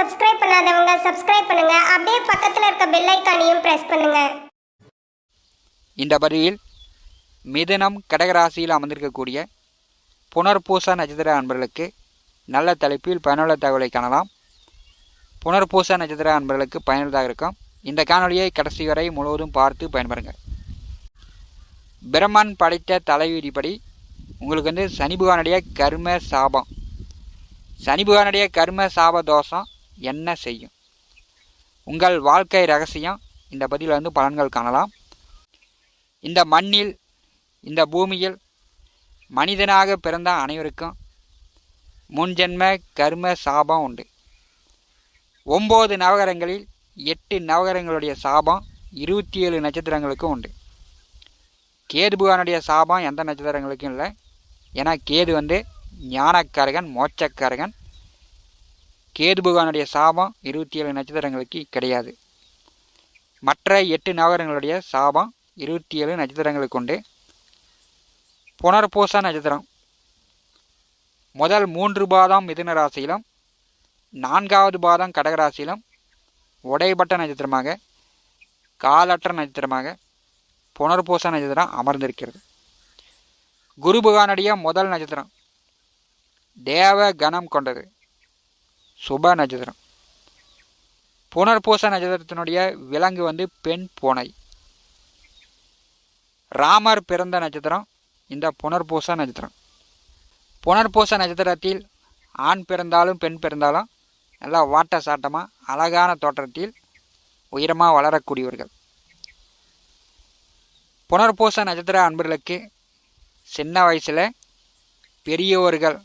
Subscribe பண்ணாதவங்க subscribe பண்ணுங்க. அப்படியே பக்கத்தில் இருக்க பெல் ஐக்கானையும் பிரஸ் பண்ணுங்க. இந்த பதிவில் மிதனம் கடகராசியில் அமர்ந்திருக்கக்கூடிய புனர்பூச நட்சத்திர அன்பர்களுக்கு நல்ல தலைப்பில் பயனுள்ள தகவலை காணலாம். புனர்பூச நட்சத்திர அன்பர்களுக்கு பயனுள்ளதாக இருக்கும். இந்த காணொளியை கடைசி வரை முழுவதும் பார்த்து பயன்பெறுங்க பிரம்மன் படைத்த தலைவிதிப்படி உங்களுக்கு வந்து சனி பகவானுடைய கர்ம சாபம். சனி பகவானுடைய கர்ம சாப தோஷம் என்ன செய்யும்? உங்கள் வாழ்க்கை ரகசியம் இந்த பதிவில் வந்து பலன்கள் காணலாம். இந்த மண்ணில் இந்த பூமியில் மனிதனாக பிறந்த அனைவருக்கும் முன்ஜென்ம கர்ம சாபம் உண்டு. ஒம்பது நவகரங்களில் எட்டு நவகரங்களுடைய சாபம் இருபத்தி ஏழு நட்சத்திரங்களுக்கும் உண்டு. கேது புகானுடைய சாபம் எந்த நட்சத்திரங்களுக்கும் இல்லை. ஏன்னா கேது வந்து ஞானக்காரகன் மோட்சக்காரகன். கேது பகவானுடைய சாபம் இருபத்தி ஏழு நட்சத்திரங்களுக்கு கிடையாது. மற்ற எட்டு நவகரங்களுடைய சாபம் இருபத்தி ஏழு நட்சத்திரங்களுக்கு உண்டு. புனர்பூச நட்சத்திரம். முதல் மூன்று பாதம் மிதுன ராசியிலும் நான்காவது பாதம் கடகராசியிலும் உடைப்பட்ட நட்சத்திரமாக காலற்ற நட்சத்திரமாக புனர்பூச நட்சத்திரம் அமர்ந்திருக்கிறது. குரு பகவானுடைய முதல் நட்சத்திரம். தேவ கணம் கொண்டது. சுப நட்சத்திரம். புனர்பூச நட்சத்திரத்தினுடைய விலங்கு வந்து பெண் பூனை. ராமர் பிறந்த நட்சத்திரம் இந்த புனர்பூச நட்சத்திரம். புனர்பூச நட்சத்திரத்தில் ஆண் பிறந்தாலும் பெண் பிறந்தாலும் நல்லா வாட்ட சாட்டமாக அழகான தோற்றத்தில் உயரமாக வளரக்கூடியவர்கள். புனர்பூச நட்சத்திர அன்பர்களுக்கு சின்ன வயசில் பெரியவர்கள்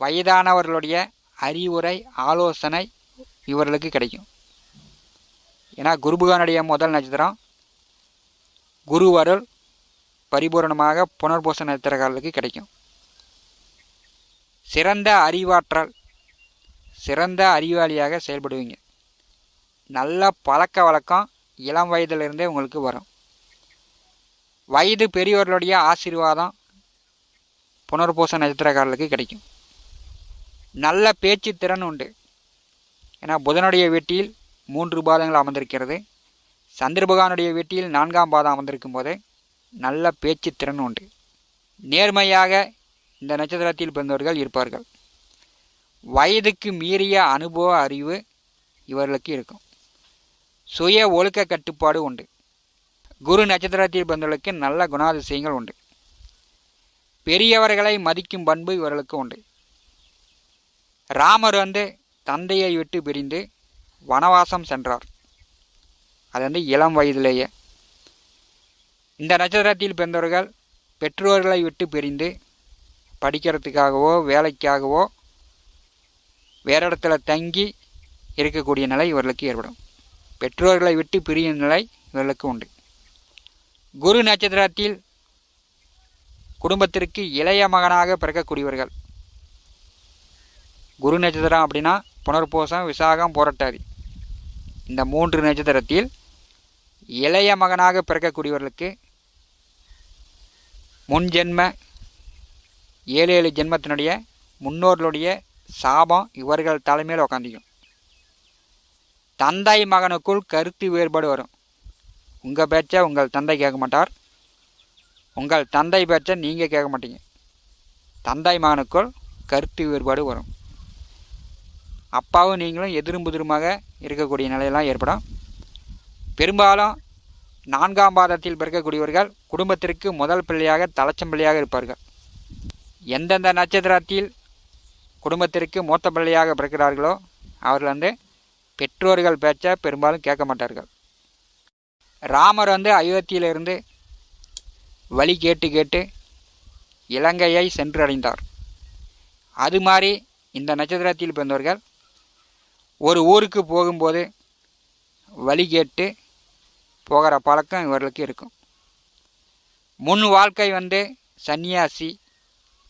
வயதானவர்களுடைய அறிவுரை ஆலோசனை இவர்களுக்கு கிடைக்கும். ஏன்னா குருபகானுடைய முதல் நட்சத்திரம் குருவருள் பரிபூரணமாக புனர்பூச நட்சத்திரக்காரர்களுக்கு கிடைக்கும். சிறந்த அறிவாற்றல் சிறந்த அறிவாளியாக செயல்படுவீங்க. நல்ல பழக்க வழக்கம் இளம் வயதிலிருந்தே உங்களுக்கு வரும். வயது பெரியவர்களுடைய ஆசீர்வாதம் புனர்பூச நட்சத்திரக்காரர்களுக்கு கிடைக்கும். நல்ல பேச்சு திறன் உண்டு. ஏன்னா புதனுடைய வீட்டில் மூன்று பாதங்கள் அமர்ந்திருக்கிறது. சந்திர பகவானுடைய வீட்டில் நான்காம் பாதம் அமர்ந்திருக்கும் போது நல்ல பேச்சு திறன் உண்டு. நேர்மையாக இந்த நட்சத்திரத்தில் பிறந்தவர்கள் இருப்பார்கள். வயதுக்கு மீறிய அனுபவ அறிவு இவர்களுக்கு இருக்கும். சுய ஒழுக்க கட்டுப்பாடு உண்டு. குரு நட்சத்திரத்தில் பிறந்தவர்களுக்கு நல்ல குணாதிசயங்கள் உண்டு. பெரியவர்களை மதிக்கும் பண்பு இவர்களுக்கு உண்டு. ராமர் வந்து தந்தையை விட்டு பிரிந்து வனவாசம் சென்றார். அது வந்து இளம் வயதிலேயே. இந்த நட்சத்திரத்தில் பிறந்தவர்கள் பெற்றோர்களை விட்டு பிரிந்து படிக்கிறதுக்காகவோ வேலைக்காகவோ வேற இடத்துல தங்கி இருக்கக்கூடிய நிலை இவர்களுக்கு ஏற்படும். பெற்றோர்களை விட்டு பிரியும் நிலை இவர்களுக்கு உண்டு. குரு நட்சத்திரத்தில் குடும்பத்திற்கு இளைய மகனாக பிறக்கக்கூடியவர்கள் குரு நட்சத்திரம் அப்படின்னா புனர்பூசம் விசாகம் போராட்டாதி. இந்த மூன்று நட்சத்திரத்தில் இளைய மகனாக பிறக்கக்கூடியவர்களுக்கு முன் ஜென்ம ஏழு ஏழு ஜென்மத்தினுடைய முன்னோர்களுடைய சாபம் இவர்கள் தலைமையில் உக்காந்திக்கும். தந்தை மகனுக்குள் கருத்து வேறுபாடு வரும். உங்கள் பேச்சை உங்கள் தந்தை கேட்க மாட்டார். உங்கள் தந்தை பேச்சை நீங்கள் கேட்க மாட்டீங்க. தந்தை மகனுக்குள் கருத்து வேறுபாடு வரும். அப்பாவும் நீங்களும் எதிரும் புதிருமாக இருக்கக்கூடிய நிலையெல்லாம் ஏற்படும். பெரும்பாலும் நான்காம் பாதத்தில் பிறக்கக்கூடியவர்கள் குடும்பத்திற்கு முதல் பிள்ளையாக தலைச்சம் பிள்ளையாக இருப்பார்கள். எந்தெந்த நட்சத்திரத்தில் குடும்பத்திற்கு மூத்த பிள்ளையாக பிறக்கிறார்களோ அவர்கள் வந்து பெற்றோர்கள் பேச்சை பெரும்பாலும் கேட்க மாட்டார்கள். ராமர் வந்து அயோத்தியிலிருந்து வழி கேட்டு கேட்டு இலங்கையை சென்றடைந்தார். அது மாதிரி இந்த நட்சத்திரத்தில் பிறந்தவர்கள் ஒரு ஊருக்கு போகும்போது வழி கேட்டு போகிற பழக்கம் இவர்களுக்கு இருக்கும். முன் வாழ்க்கை வந்து சன்னியாசி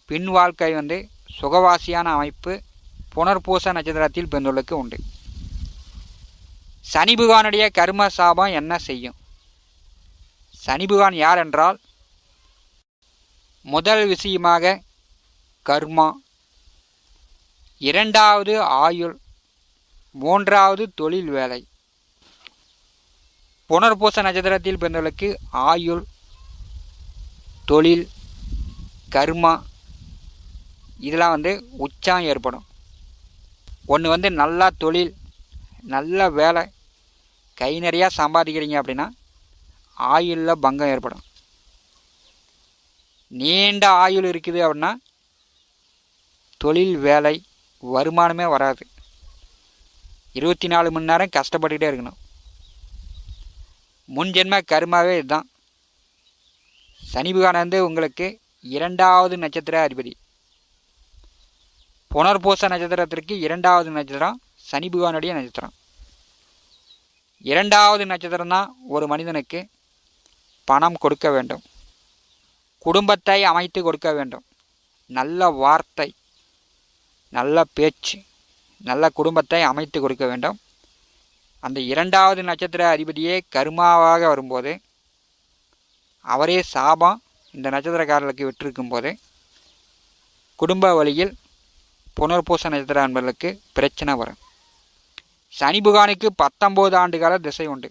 பின் வாழ்க்கை வந்து சுகவாசியான அமைப்பு புனர்பூச நட்சத்திரத்தில் பெண்களுக்கு உண்டு. சனி பகவானுடைய கர்ம சாபம் என்ன செய்யும்? சனி பகவான் யார் என்றால் முதல் விஷயமாக கர்மா இரண்டாவது ஆயுள் மூன்றாவது தொழில் வேலை. புனர்பூச நட்சத்திரத்தில் பிறந்தவர்களுக்கு ஆயுள் தொழில் கர்மா இதெல்லாம் வந்து உச்சம் ஏற்படும். ஒன்று வந்து நல்லா தொழில் நல்ல வேலை கை நிறையா சம்பாதிக்கிறீங்க அப்படின்னா ஆயுளில் பங்கம் ஏற்படும். நீண்ட ஆயுள் இருக்குது அப்படின்னா தொழில் வேலை வருமானமே வராது. இருபத்தி நாலு மணி நேரம் கஷ்டப்பட்டுக்கிட்டே இருக்கணும். முன் ஜென்ம இதுதான். சனி பகவான் வந்து உங்களுக்கு இரண்டாவது நட்சத்திர அதிபதி. புனர்பூச நட்சத்திரத்திற்கு இரண்டாவது நட்சத்திரம் சனி பகவானுடைய நட்சத்திரம். இரண்டாவது நட்சத்திரம் தான் ஒரு மனிதனுக்கு பணம் கொடுக்க வேண்டும். குடும்பத்தை அமைத்து கொடுக்க வேண்டும். நல்ல வார்த்தை நல்ல பேச்சு நல்ல குடும்பத்தை அமைத்து கொடுக்க வேண்டும். அந்த இரண்டாவது நட்சத்திர அதிபதியே கருமாவாக வரும்போது அவரே சாபம் இந்த நட்சத்திரக்காரர்களுக்கு விட்டிருக்கும் போது குடும்ப வழியில் புனர்பூச நட்சத்திர அன்பர்களுக்கு பிரச்சனை வரும். சனி புகானுக்கு பத்தொம்போது ஆண்டுகால திசை உண்டு.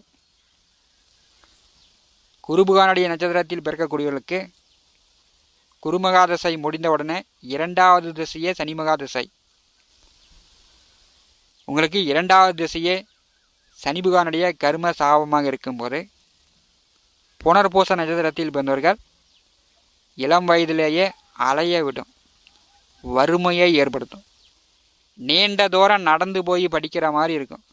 குருபுகானுடைய நட்சத்திரத்தில் பிறக்கக்கூடியவர்களுக்கு குருமகா திசை முடிந்தவுடனே இரண்டாவது திசையே சனிமகா திசை. உங்களுக்கு இரண்டாவது திசையே சனி புகானுடைய சாபமாக இருக்கும்போது புனர்பூச நட்சத்திரத்தில் பிறந்தவர்கள் இளம் வயதிலேயே அலைய விடும் வறுமையை ஏற்படுத்தும். நீண்ட தூரம் நடந்து போய் படிக்கிற மாதிரி இருக்கும்.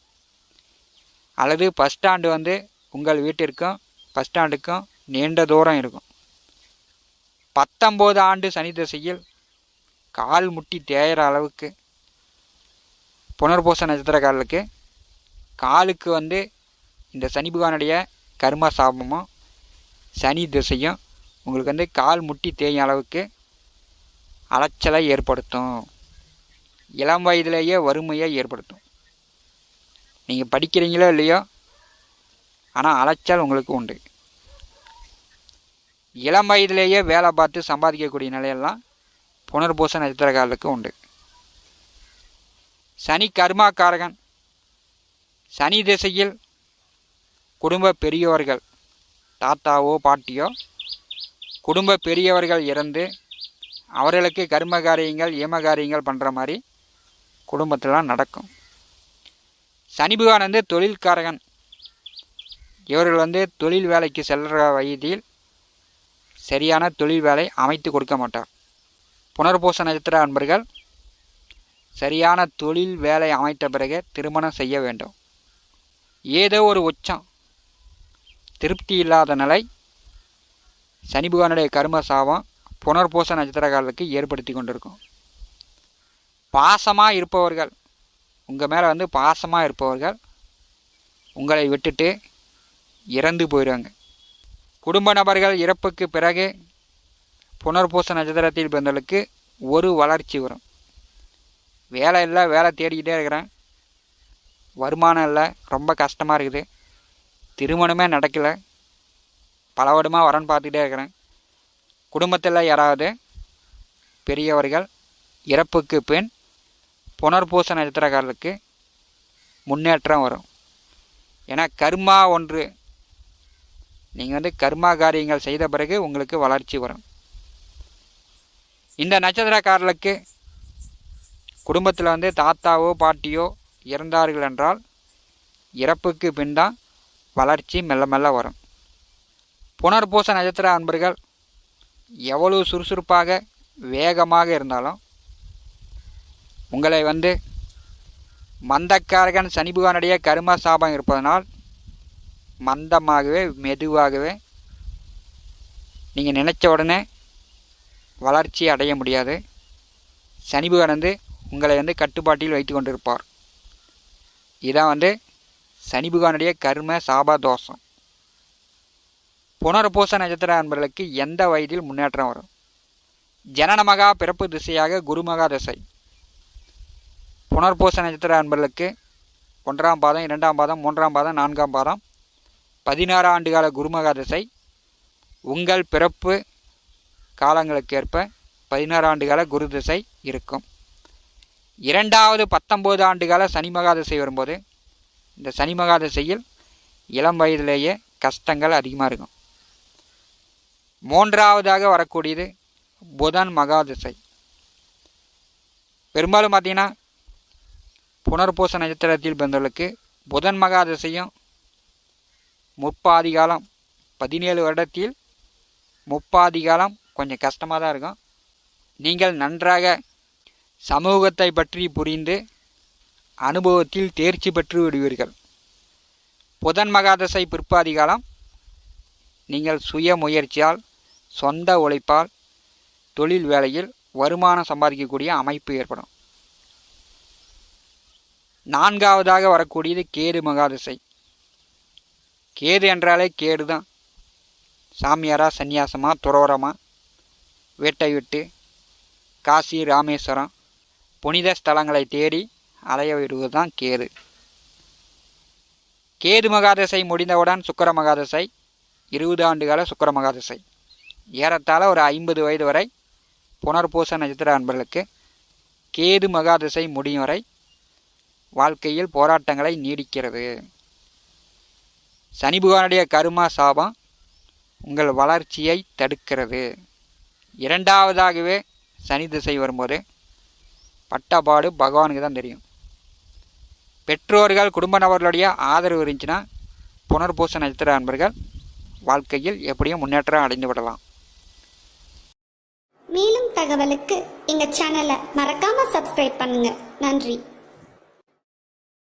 அல்லது பஸ் ஸ்டாண்டு வந்து உங்கள் வீட்டிற்கும் பஸ் ஸ்டாண்டுக்கும் நீண்ட தூரம் இருக்கும். பத்தொம்போது ஆண்டு சனி திசையில் கால் முட்டி தேயிற அளவுக்கு புனர்பூச நட்சத்திரக்காரர்களுக்கு காலுக்கு வந்து இந்த சனி பகவானுடைய கர்ம சாபமும் சனி திசையும் உங்களுக்கு வந்து கால் முட்டி தேயும் அளவுக்கு அலைச்சலை ஏற்படுத்தும். இளம் வயதிலேயே வறுமையை ஏற்படுத்தும். நீங்கள் படிக்கிறீங்களோ இல்லையோ ஆனால் அலைச்சல் உங்களுக்கு உண்டு. இளம் வயதிலேயே வேலை பார்த்து சம்பாதிக்கக்கூடிய நிலையெல்லாம் புனர்பூச நட்சத்திரக்காரர்களுக்கு உண்டு. சனி கர்மாக்காரகன். சனி திசையில் குடும்ப பெரியவர்கள் தாத்தாவோ பாட்டியோ குடும்ப பெரியவர்கள் இறந்து அவர்களுக்கு கர்ம காரியங்கள் ஏம காரியங்கள் பண்ணுற மாதிரி குடும்பத்திலாம் நடக்கும். சனி பகவான் வந்து தொழில்காரகன். இவர்கள் வந்து தொழில் வேலைக்கு செல்கிற வயதில் சரியான தொழில் வேலை அமைத்து கொடுக்க மாட்டார். புனர்பூச நட்சத்திர அன்பர்கள் சரியான தொழில் வேலை அமைத்த பிறகு திருமணம் செய்ய வேண்டும். ஏதோ ஒரு உச்சம். திருப்தி இல்லாத நிலை. சனி பகவானுடைய கர்ம சாபம் புனர்பூச நட்சத்திரக்காரர்களுக்கு ஏற்படுத்தி கொண்டிருக்கும். பாசமாக இருப்பவர்கள் உங்கள் மேலே வந்து பாசமாக இருப்பவர்கள் உங்களை விட்டுட்டு இறந்து போயிடுவாங்க குடும்ப நபர்கள் இறப்புக்கு பிறகு புனர்பூச நட்சத்திரத்தில் பிறந்தவர்களுக்கு ஒரு வளர்ச்சி வரும். வேலை இல்லை வேலை தேடிக்கிட்டே இருக்கிறேன். வருமானம் இல்லை ரொம்ப கஷ்டமாக இருக்குது. திருமணமே நடக்கலை. பல வருடமாக வரன் பார்த்துக்கிட்டே இருக்கிறேன். குடும்பத்தில் யாராவது பெரியவர்கள் இறப்புக்கு பின் புனர்பூச நட்சத்திரக்காரர்களுக்கு முன்னேற்றம் வரும். ஏன்னா கர்மா ஒன்று. நீங்கள் வந்து கர்மா காரியங்கள் செய்த பிறகு உங்களுக்கு வளர்ச்சி வரும். இந்த நட்சத்திரக்காரர்களுக்கு குடும்பத்தில் வந்து தாத்தாவோ பாட்டியோ இறந்தார்கள் என்றால் இறப்புக்கு பின் தான் வளர்ச்சி மெல்ல மெல்ல வரும். புனர்பூச நட்சத்திர அன்பர்கள் எவ்வளவு சுறுசுறுப்பாக வேகமாக இருந்தாலும் உங்களை வந்து மந்தக்காரகன் சனிபுகானுடைய கரும சாபம் இருப்பதனால் மந்தமாகவே மெதுவாகவே நீங்கள் நினச்ச உடனே வளர்ச்சி அடைய முடியாது. சனிபுகன் வந்து உங்களை வந்து கட்டுப்பாட்டில் வைத்து கொண்டிருப்பார் இதான் வந்து சனி பகவானுடைய கர்ம சாபா தோஷம். புனர்பூச நட்சத்திர அன்பர்களுக்கு எந்த வயதில் முன்னேற்றம் வரும்? ஜனனமகா பிறப்பு திசையாக குருமகா திசை. புனர்பூச நட்சத்திர அன்பர்களுக்கு ஒன்றாம் பாதம் இரண்டாம் பாதம் மூன்றாம் பாதம் நான்காம் பாதம் பதினாறு ஆண்டுகால குருமகா திசை. உங்கள் பிறப்பு காலங்களுக்கேற்ப பதினாறு ஆண்டுகால குரு திசை இருக்கும். இரண்டாவது பத்தொம்போது ஆண்டுகால சனி மகாதசை வரும்போது இந்த சனி மகாதசையில் இளம் வயதிலேயே கஷ்டங்கள் அதிகமாக இருக்கும். மூன்றாவதாக வரக்கூடியது புதன் மகாதசை. பெரும்பாலும் பார்த்தீங்கன்னா புனர்பூச நட்சத்திரத்தில் பிறந்தவர்களுக்கு புதன் மகாதசையும் முப்பாதி காலம் பதினேழு வருடத்தில் முப்பாதி காலம் கொஞ்சம் கஷ்டமாக தான் இருக்கும். நீங்கள் நன்றாக சமூகத்தை பற்றி புரிந்து அனுபவத்தில் தேர்ச்சி பெற்று விடுவீர்கள். புதன் மகாதசை பிற்பாதி காலம் நீங்கள் சுய முயற்சியால் சொந்த உழைப்பால் தொழில் வேலையில் வருமானம் சம்பாதிக்கக்கூடிய அமைப்பு ஏற்படும். நான்காவதாக வரக்கூடியது கேது மகாதசை. கேது என்றாலே கேடு தான் சாமியாரா சந்நியாசமாக துறவரமா வேட்டை விட்டு காசி ராமேஸ்வரம் புனித ஸ்தலங்களை தேடி அலைய விடுவதுதான் கேது. கேது மகாதசை முடிந்தவுடன் சுக்கர மகாதசை இருபது ஆண்டுகால சுக்கர மகாதசை. ஏறத்தாழ ஒரு ஐம்பது வயது வரை புனர்பூச நட்சத்திர அன்பர்களுக்கு கேது மகாதசை முடியும் வரை வாழ்க்கையில் போராட்டங்களை நீடிக்கிறது. சனி புகானுடைய கருமா சாபம் உங்கள் வளர்ச்சியை தடுக்கிறது. இரண்டாவதாகவே சனி திசை வரும்போது பட்டபாடு பகவானுக்கு தான் தெரியும். பெற்றோர்கள் குடும்ப நபர்களுடைய ஆதரவு இருந்துச்சுன்னா புனர்பூச நட்சத்திர அன்பர்கள் வாழ்க்கையில் எப்படியும் முன்னேற்றம் அடைந்து விடலாம். மேலும் தகவலுக்கு எங்கள் சேனலை மறக்காம சப்ஸ்கிரைப் பண்ணுங்க. நன்றி.